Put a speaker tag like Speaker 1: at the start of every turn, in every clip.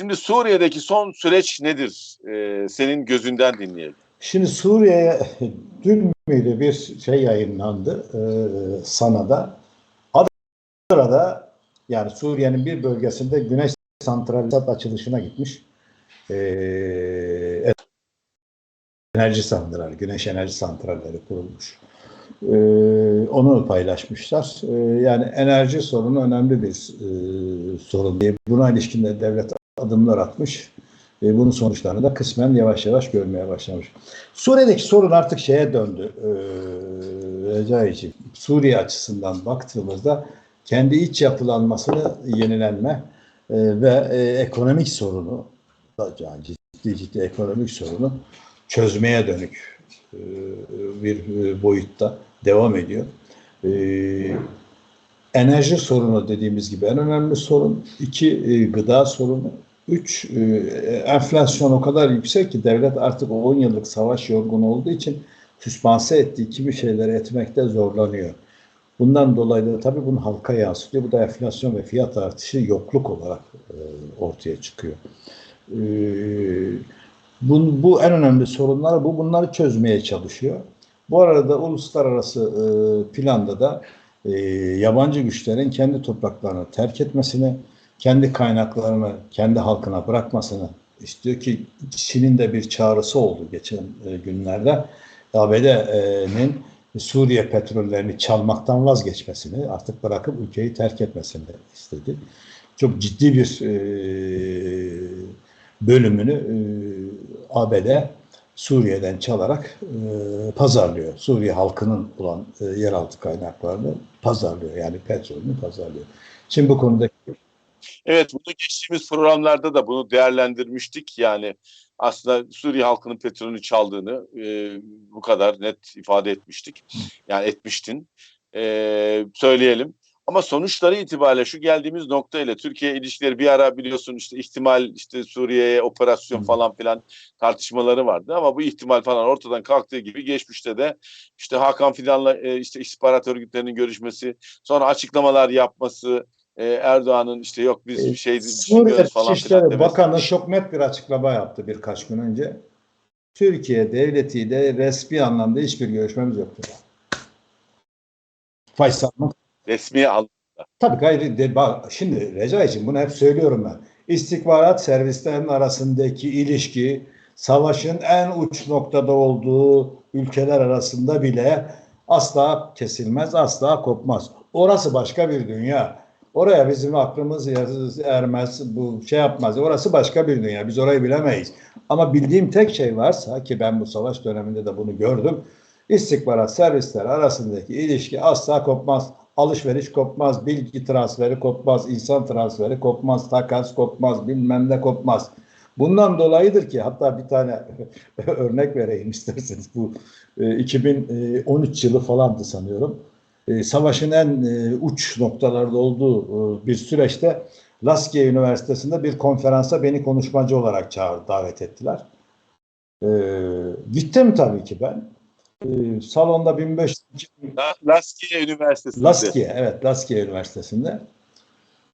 Speaker 1: Şimdi Suriye'deki son süreç nedir? Ee, senin gözünden dinleyelim.
Speaker 2: Şimdi Suriye'ye dün müydü bir şey yayınlandı e, Sana'da. Adra'da yani Suriye'nin bir bölgesinde güneş santrali açılışına gitmiş. E, enerji santrali, güneş enerji santralleri kurulmuş. E, onu paylaşmışlar. E, yani enerji sorunu önemli bir e, sorun. Buna ilişkin de devlet adımlar atmış. E, bunun sonuçlarını da kısmen yavaş yavaş görmeye başlamış. Suriye'deki sorun artık şeye döndü. E, Recai'ciğim. Suriye açısından baktığımızda kendi iç yapılanmasını yenilenme e, ve e, ekonomik sorunu yani ciddi ciddi ekonomik sorunu çözmeye dönük e, bir boyutta devam ediyor. Enerji sorunu dediğimiz gibi en önemli sorun. iki gıda sorunu. Üç, e, enflasyon o kadar yüksek ki devlet artık o 10 yıllık savaş yorgun olduğu için süspanse ettiği kimi şeyleri etmekte zorlanıyor. Bundan dolayı da tabii bunu halka yansıtıyor. Bu da enflasyon ve fiyat artışı yokluk olarak e, ortaya çıkıyor. E, bu, bu en önemli sorunlar bu. Bunları çözmeye çalışıyor. Bu arada uluslararası planda da yabancı güçlerin kendi topraklarını terk etmesini, kendi kaynaklarını kendi halkına bırakmasını istiyor ki Çin'in de bir çağrısı oldu geçen e, günlerde. ABD'nin Suriye petrollerini çalmaktan vazgeçmesini, artık bırakıp ülkeyi terk etmesini istedi. Çok ciddi bir e, bölümünü e, ABD Suriye'den çalarak e, pazarlıyor. Suriye halkının olan e, yeraltı kaynaklarını pazarlıyor. Yani petrolünü pazarlıyor. Şimdi bu konuda
Speaker 1: Evet, bunu geçtiğimiz programlarda da bunu değerlendirmiştik. Yani aslında Suriye halkının petrolünü çaldığını e, bu kadar net ifade etmiştik. Yani etmiştin. E, söyleyelim. Ama sonuçları itibariyle şu geldiğimiz nokta ile Türkiye ilişkileri bir ara biliyorsun işte ihtimal işte Suriye'ye operasyon falan filan tartışmaları vardı ama bu ihtimal falan ortadan kalktığı gibi geçmişte de işte Hakan Fidan'la e, işte istihbarat örgütlerinin görüşmesi, sonra açıklamalar yapması, e, Erdoğan'ın işte yok biz bir şey
Speaker 2: Suriye
Speaker 1: düşünüyoruz falan filan demesi.
Speaker 2: Bakanı çok net bir açıklama yaptı birkaç gün önce. Türkiye devletiyle resmi anlamda hiçbir görüşmemiz yoktur. Faysal'ın
Speaker 1: Resmi al
Speaker 2: tabii gayri de, bak, şimdi Reca için bunu hep söylüyorum ben. İstihbarat servislerinin arasındaki ilişki savaşın en uç noktada olduğu ülkeler arasında bile asla kesilmez, asla kopmaz. Orası başka bir dünya. Oraya bizim aklımız ermez, bu şey yapmaz. Orası başka bir dünya. Biz orayı bilemeyiz. Ama bildiğim tek şey varsa ki ben bu savaş döneminde de bunu gördüm. İstihbarat servisleri arasındaki ilişki asla kopmaz. Alışveriş kopmaz, bilgi transferi kopmaz, insan transferi kopmaz, takas kopmaz, bilmem ne kopmaz. Bundan dolayıdır ki hatta bir tane örnek vereyim isterseniz. Bu e, 2013 yılı falandı sanıyorum. E, savaşın en e, uç noktalarda olduğu e, bir süreçte Laskiye Üniversitesi'nde bir konferansa beni konuşmacı olarak çağır, davet ettiler. E, gittim tabii ki ben. E, salonda 1500
Speaker 1: La- Laskiye Üniversitesi'nde.
Speaker 2: Laskiye, evet Laskiye Üniversitesi'nde.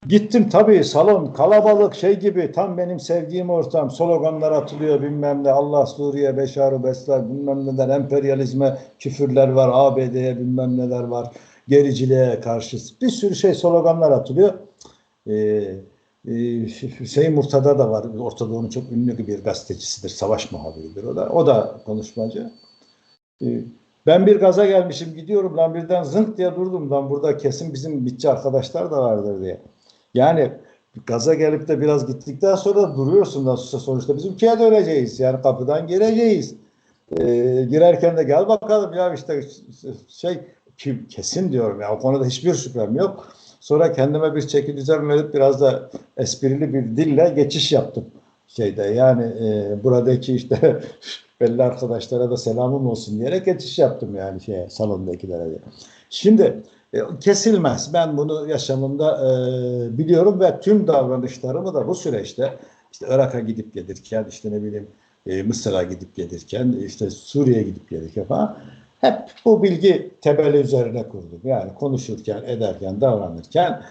Speaker 2: Gittim tabii salon kalabalık şey gibi tam benim sevdiğim ortam sloganlar atılıyor bilmem ne Allah Suriye Beşarı Besler bilmem neler emperyalizme küfürler var ABD'ye bilmem neler var gericiliğe karşı bir sürü şey sloganlar atılıyor. Ee, e, Hüseyin Murtada da var Orta Doğu'nun çok ünlü bir gazetecisidir savaş muhabiridir o da o da konuşmacı. Ee, ben bir gaza gelmişim gidiyorum lan birden zınk diye durdum lan burada kesin bizim bitçi arkadaşlar da vardır diye. Yani gaza gelip de biraz gittikten sonra duruyorsun da sonuçta biz ülkeye döneceğiz. Yani kapıdan gireceğiz. Ee, girerken de gel bakalım ya işte şey ki kesin diyorum ya o konuda hiçbir şüphem yok. Sonra kendime bir çeki düzen verip biraz da esprili bir dille geçiş yaptım şeyde yani e, buradaki işte belli arkadaşlara da selamım olsun diyerek geçiş yaptım yani şeye salondakilere diye. Şimdi e, kesilmez. Ben bunu yaşamımda e, biliyorum ve tüm davranışlarımı da bu süreçte işte Irak'a gidip gelirken işte ne bileyim e, Mısır'a gidip gelirken işte Suriye'ye gidip gelirken falan hep bu bilgi tebeli üzerine kurdum. Yani konuşurken, ederken, davranırken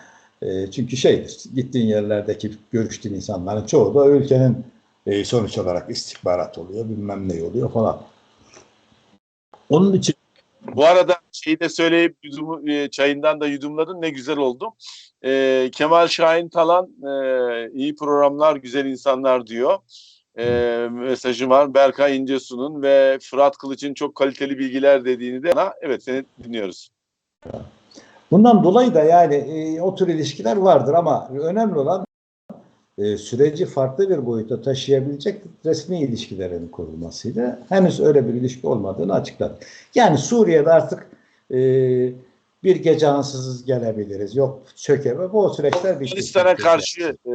Speaker 2: E, çünkü şeydir, gittiğin yerlerdeki görüştüğün insanların çoğu da ülkenin e, sonuç olarak istihbarat oluyor, bilmem ne oluyor falan. Onun için
Speaker 1: Bu arada şeyi de söyleyip yudumu, e, çayından da yudumladın ne güzel oldu. E, Kemal Şahin Talan e, iyi programlar güzel insanlar diyor. E, mesajı var. Berkay İncesu'nun ve Fırat Kılıç'ın çok kaliteli bilgiler dediğini de bana evet seni dinliyoruz.
Speaker 2: Bundan dolayı da yani e, o tür ilişkiler vardır ama önemli olan e, süreci farklı bir boyuta taşıyabilecek resmi ilişkilerin kurulmasıydı. Henüz öyle bir ilişki olmadığını açıkladı. Yani Suriye'de artık e, bir gece ansızız gelebiliriz. Yok çöke. Bu süreçler bitti.
Speaker 1: Yunanistan'a karşı e,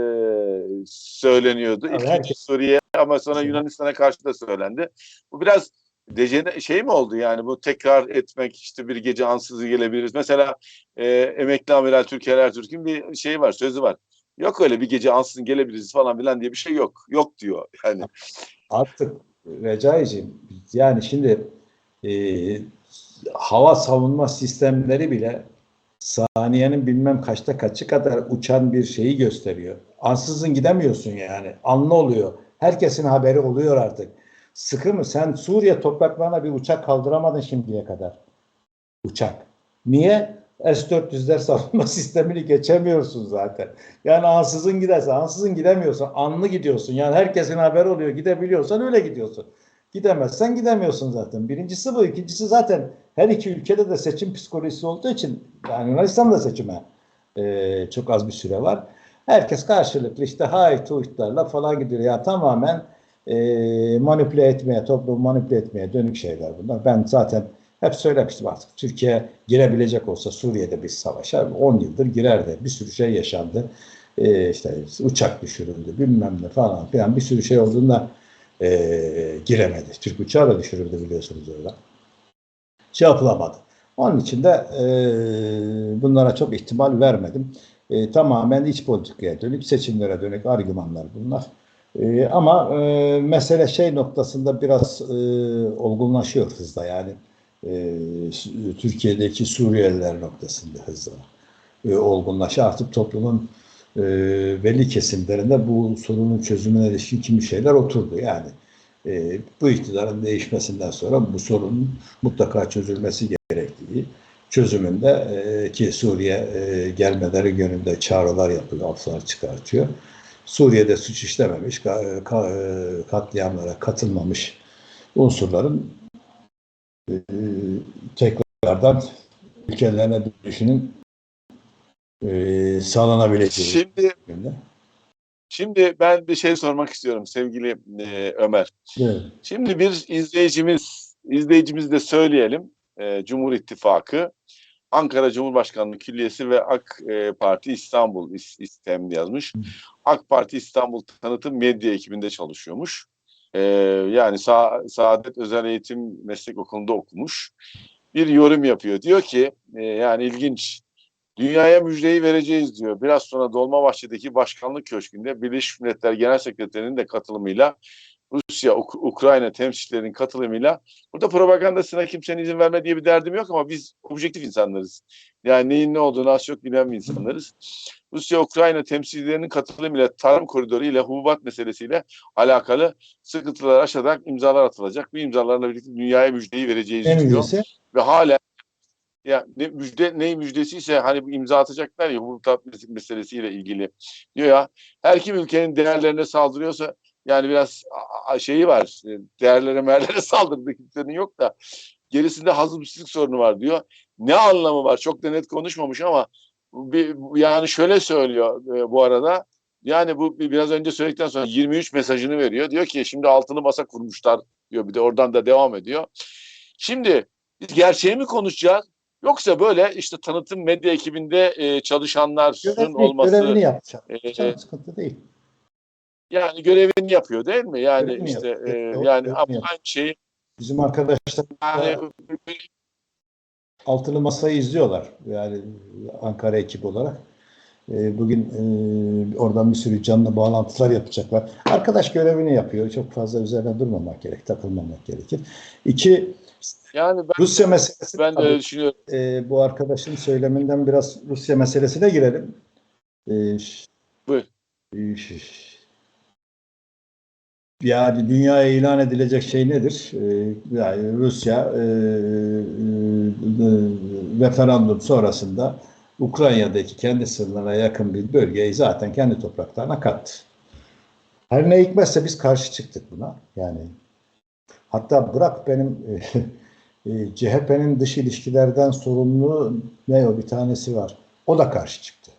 Speaker 1: söyleniyordu.
Speaker 2: Tabii,
Speaker 1: İlk
Speaker 2: herkes-
Speaker 1: Suriye ama sonra Yunanistan'a karşı da söylendi. Bu biraz dejene şey mi oldu yani bu tekrar etmek işte bir gece ansızı gelebiliriz. Mesela e, emekli amiral Türker Ertürk'ün bir şeyi var sözü var. Yok öyle bir gece ansızın gelebiliriz falan filan diye bir şey yok. Yok diyor yani.
Speaker 2: Artık Recaiciğim yani şimdi e, hava savunma sistemleri bile saniyenin bilmem kaçta kaçı kadar uçan bir şeyi gösteriyor. Ansızın gidemiyorsun yani. Anlı oluyor. Herkesin haberi oluyor artık. Sıkı mı? Sen Suriye topraklarına bir uçak kaldıramadın şimdiye kadar. Uçak. Niye? S-400'ler savunma sistemini geçemiyorsun zaten. Yani ansızın gidersen, ansızın gidemiyorsun. Anlı gidiyorsun. Yani herkesin haberi oluyor. Gidebiliyorsan öyle gidiyorsun. Gidemezsen gidemiyorsun zaten. Birincisi bu. İkincisi zaten her iki ülkede de seçim psikolojisi olduğu için yani Yunanistan'da seçime e, çok az bir süre var. Herkes karşılıklı işte hay tuhitlerle falan gidiyor. Ya tamamen e, manipüle etmeye, toplumu manipüle etmeye dönük şeyler bunlar. Ben zaten hep söylemiştim artık. Türkiye girebilecek olsa Suriye'de bir savaşa 10 yıldır girerdi. Bir sürü şey yaşandı. E, işte uçak düşürüldü bilmem ne falan filan bir sürü şey olduğunda e, giremedi. Türk uçağı da düşürüldü biliyorsunuz orada. Şey yapılamadı. Onun için de e, bunlara çok ihtimal vermedim. E, tamamen iç politikaya dönük, seçimlere dönük argümanlar bunlar. E, ama e, mesele şey noktasında biraz e, olgunlaşıyor hızla yani. E, Su- Türkiye'deki Suriyeliler noktasında hızla e, olgunlaşıyor. Artık toplumun e, belli kesimlerinde bu sorunun çözümüne ilişkin kimi şeyler oturdu. Yani e, bu iktidarın değişmesinden sonra bu sorunun mutlaka çözülmesi gerektiği çözümünde e, ki Suriye e, gelmeleri yönünde çağrılar yapıyor, aflar çıkartıyor. Suriye'de suç işlememiş, ka- ka- e, katliamlara katılmamış unsurların e, tekrardan ülkelerine dönüşünün e, sağlanabileceği
Speaker 1: Şimdi
Speaker 2: yönünde.
Speaker 1: şimdi ben bir şey sormak istiyorum sevgili e, Ömer.
Speaker 2: Evet.
Speaker 1: Şimdi bir izleyicimiz, izleyicimiz de söyleyelim. E, Cumhur İttifakı, Ankara Cumhurbaşkanlığı Külliyesi ve AK e, Parti İstanbul is- istemli yazmış. AK Parti İstanbul Tanıtım Medya ekibinde çalışıyormuş. E, yani Sa- Saadet Özel Eğitim Meslek Okulu'nda okumuş. Bir yorum yapıyor. Diyor ki e, yani ilginç. Dünyaya müjdeyi vereceğiz diyor. Biraz sonra Dolmabahçe'deki başkanlık köşkünde Birleşmiş Milletler Genel Sekreterinin de katılımıyla Rusya, Uk- Ukrayna temsilcilerinin katılımıyla burada propagandasına kimsenin izin verme diye bir derdim yok ama biz objektif insanlarız. Yani neyin ne olduğunu az çok bilen insanlarız. Rusya, Ukrayna temsilcilerinin katılımıyla tarım koridoru ile hububat meselesiyle alakalı sıkıntılar aşarak imzalar atılacak. Bu imzalarla birlikte dünyaya müjdeyi vereceğiz
Speaker 2: En
Speaker 1: diyor.
Speaker 2: iyisi
Speaker 1: Ve hala ya ne müjde ne müjdesiyse hani bu imza atacaklar ya hububat mes- meselesiyle ilgili diyor ya her kim ülkenin değerlerine saldırıyorsa yani biraz şeyi var e, değerlere meğerlere saldırdı kimsenin yok da gerisinde hazımsızlık sorunu var diyor. Ne anlamı var çok da net konuşmamış ama bir, yani şöyle söylüyor e, bu arada yani bu bir- biraz önce söyledikten sonra 23 mesajını veriyor. Diyor ki şimdi altını masa kurmuşlar diyor bir de oradan da devam ediyor. Şimdi biz gerçeği mi konuşacağız? Yoksa böyle işte tanıtım medya ekibinde e, çalışanların olması
Speaker 2: görevini yapacak.
Speaker 1: e,
Speaker 2: Canım sıkıntı değil.
Speaker 1: Yani görevini yapıyor değil mi? Yani
Speaker 2: Görevini
Speaker 1: işte
Speaker 2: yapıyor.
Speaker 1: e,
Speaker 2: Doğru,
Speaker 1: yani ama aynı şeyi
Speaker 2: Bizim arkadaşlar
Speaker 1: yani
Speaker 2: altılı masayı izliyorlar. Yani Ankara ekibi olarak. E, Bugün e, oradan bir sürü canlı bağlantılar yapacaklar. Arkadaş görevini yapıyor. Çok fazla üzerine durmamak gerek, takılmamak gerekir. İki,
Speaker 1: yani ben,
Speaker 2: Rusya meselesi.
Speaker 1: ben de öyle düşünüyorum.
Speaker 2: e, bu arkadaşın söyleminden biraz Rusya meselesine girelim. e, ş-
Speaker 1: Buyur.
Speaker 2: e, ş- yani dünyaya ilan edilecek şey nedir? E, yani Rusya e, e, e, referandum sonrasında Ukrayna'daki kendi sınırlarına yakın bir bölgeyi zaten kendi topraklarına kattı. Her ne hikmetse biz karşı çıktık buna. Yani hatta bırak benim e, CHP'nin dış ilişkilerden sorumlu ne o bir tanesi var. O da karşı çıktı.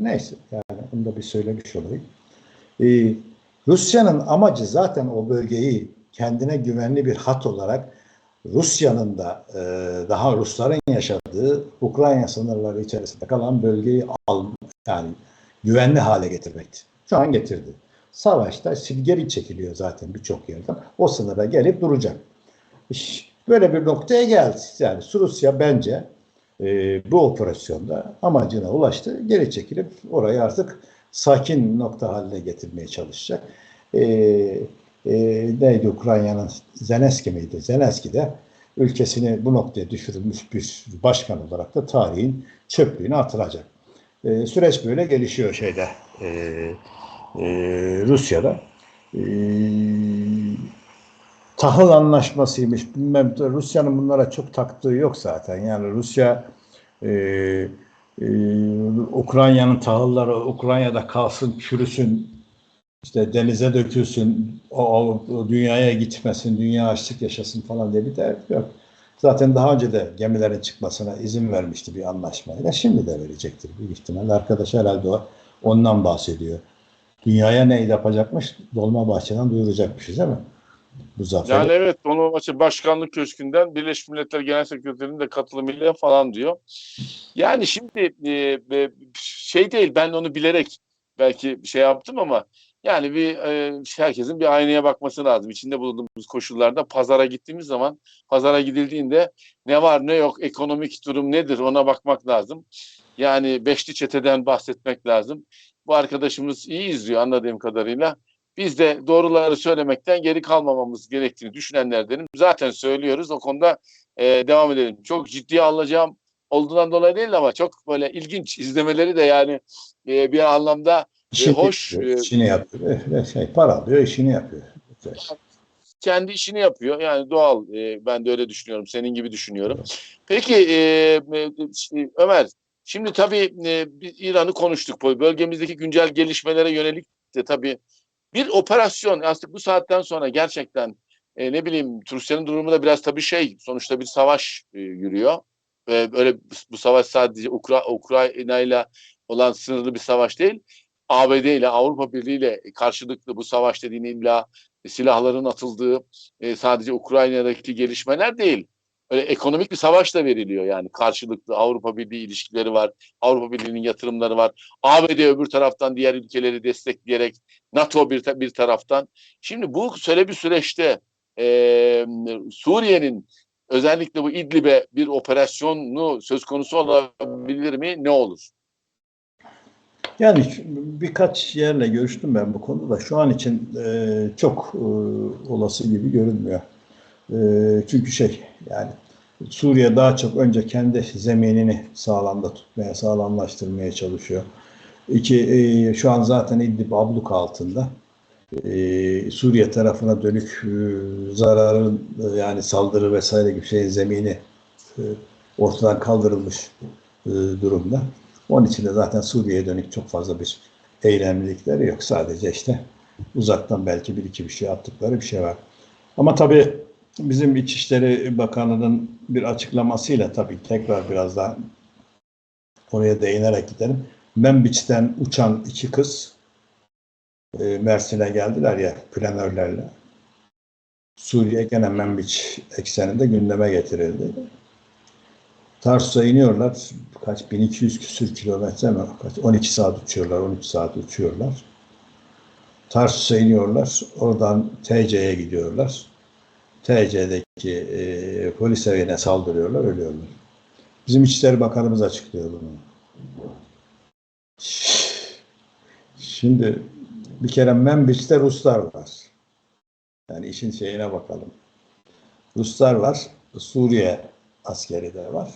Speaker 2: Neyse yani onu da bir söylemiş olayım. E, Rusya'nın amacı zaten o bölgeyi kendine güvenli bir hat olarak Rusya'nın da e, daha Rusların yaşadığı Ukrayna sınırları içerisinde kalan bölgeyi al yani güvenli hale getirmekti. Şu an getirdi. Savaşta geri çekiliyor zaten birçok yerden. O sınıra gelip duracak. Böyle bir noktaya geldi. Yani Rusya bence e, bu operasyonda amacına ulaştı. Geri çekilip orayı artık sakin nokta haline getirmeye çalışacak. E, e, neydi Ukrayna'nın Zelenski miydi? Zelenski de ülkesini bu noktaya düşürülmüş bir başkan olarak da tarihin çöplüğüne atılacak. E, süreç böyle gelişiyor şeyde e, e, Rusya'da. E, tahıl anlaşmasıymış bilmem Rusya'nın bunlara çok taktığı yok zaten. Yani Rusya e, e, Ukrayna'nın tahılları Ukrayna'da kalsın, çürüsün, işte denize dökülsün, o, o- dünyaya gitmesin, dünya açlık yaşasın falan diye bir dert yok. Zaten daha önce de gemilerin çıkmasına izin vermişti bir anlaşmayla. Şimdi de verecektir büyük ihtimal. Arkadaş herhalde o, ondan bahsediyor. Dünyaya ne yapacakmış? Dolmabahçe'den duyuracakmışız değil mi? Bu zafer.
Speaker 1: Yani evet Dolmabahçe Başkanlık Köşkü'nden Birleşmiş Milletler Genel Sekreterinin de katılımıyla falan diyor. Yani şimdi e, şey değil ben onu bilerek belki şey yaptım ama yani bir e, herkesin bir aynaya bakması lazım. İçinde bulunduğumuz koşullarda pazara gittiğimiz zaman pazara gidildiğinde ne var ne yok ekonomik durum nedir ona bakmak lazım. Yani beşli çeteden bahsetmek lazım. Bu arkadaşımız iyi izliyor anladığım kadarıyla. Biz de doğruları söylemekten geri kalmamamız gerektiğini düşünenlerdenim. Zaten söylüyoruz. O konuda e, devam edelim. Çok ciddiye alacağım olduğundan dolayı değil ama çok böyle ilginç izlemeleri de yani e, bir anlamda
Speaker 2: İşini
Speaker 1: hoş,
Speaker 2: yapıyor,
Speaker 1: e,
Speaker 2: işini yapıyor. Eh, Şey, para alıyor, işini yapıyor.
Speaker 1: kendi işini yapıyor. Yani doğal. e, ben de öyle düşünüyorum. Senin gibi düşünüyorum. Peki e, e, Ömer, şimdi tabii e, İran'ı konuştuk. Bölgemizdeki güncel gelişmelere yönelik de tabii bir operasyon aslında bu saatten sonra gerçekten e, ne bileyim Rusya'nın durumu da biraz tabii şey sonuçta bir savaş e, yürüyor. E, böyle bu savaş sadece Ukra Ukrayna ile olan sınırlı bir savaş değil. ABD ile Avrupa Birliği ile karşılıklı bu savaş dediğin illa silahların atıldığı e, sadece Ukrayna'daki gelişmeler değil. Öyle ekonomik bir savaş da veriliyor yani karşılıklı Avrupa Birliği ilişkileri var. Avrupa Birliği'nin yatırımları var. ABD öbür taraftan diğer ülkeleri destekleyerek NATO bir, ta- bir taraftan. Şimdi bu söyle bir süreçte e, Suriye'nin özellikle bu İdlib'e bir operasyonu söz konusu olabilir mi? Ne olur?
Speaker 2: Yani birkaç yerle görüştüm ben bu konuda. Şu an için e, çok e, olası gibi görünmüyor. E, çünkü şey yani Suriye daha çok önce kendi zeminini sağlamda tutmaya, sağlamlaştırmaya çalışıyor. İki, e, şu an zaten İdlib abluk altında. E, Suriye tarafına dönük e, zararın e, yani saldırı vesaire gibi şeyin zemini e, ortadan kaldırılmış e, durumda. Onun için de zaten Suriye'ye dönük çok fazla bir eylemlilikleri yok. Sadece işte uzaktan belki bir iki bir şey attıkları bir şey var. Ama tabii bizim İçişleri Bakanı'nın bir açıklamasıyla tabii tekrar biraz daha oraya değinerek gidelim. Membiç'ten uçan iki kız e, Mersin'e geldiler ya planörlerle. Suriye gene Membiç ekseninde gündeme getirildi. Tarsus'a iniyorlar. Kaç 1200 küsür kilometre mi? Kaç 12 saat uçuyorlar, 13 saat uçuyorlar. Tarsus'a iniyorlar. Oradan TC'ye gidiyorlar. TC'deki e, polis evine saldırıyorlar, ölüyorlar. Bizim İçişleri Bakanımız açıklıyor bunu. Şimdi bir kere Membiç'te Ruslar var. Yani işin şeyine bakalım. Ruslar var, Suriye askeri de var.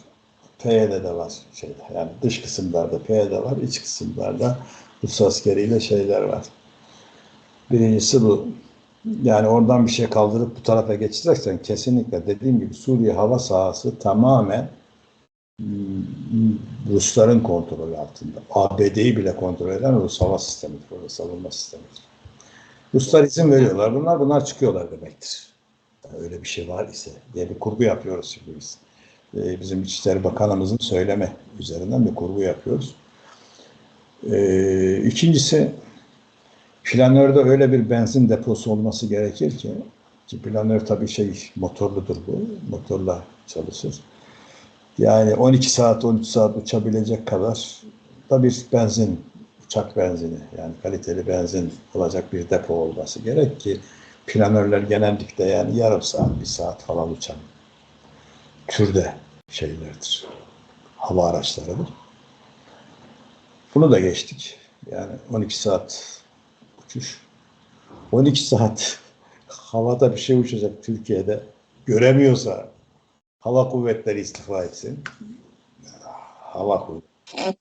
Speaker 2: PYD'de var şeyde. Yani dış kısımlarda PYD var, iç kısımlarda Rus askeriyle şeyler var. Birincisi bu. Yani oradan bir şey kaldırıp bu tarafa geçeceksen kesinlikle dediğim gibi Suriye hava sahası tamamen mm, Rusların kontrolü altında. ABD'yi bile kontrol eden Rus hava sistemidir, orada savunma sistemidir. Ruslar izin veriyorlar. Bunlar bunlar çıkıyorlar demektir. Yani öyle bir şey var ise diye bir kurgu yapıyoruz şimdi biz. Ee, bizim İçişleri Bakanımızın söyleme üzerinden bir kurgu yapıyoruz. Ee, ikincisi planörde öyle bir benzin deposu olması gerekir ki ki planör tabii şey motorludur bu. Motorla çalışır. Yani 12 saat 13 saat uçabilecek kadar da bir benzin uçak benzini yani kaliteli benzin olacak bir depo olması gerek ki planörler genellikle yani yarım saat, bir saat falan uçan türde şeylerdir. Hava araçlarıdır. Bunu da geçtik. Yani 12 saat. 12 saat havada bir şey uçacak Türkiye'de göremiyorsa hava kuvvetleri istifa etsin. Hava kuvvetleri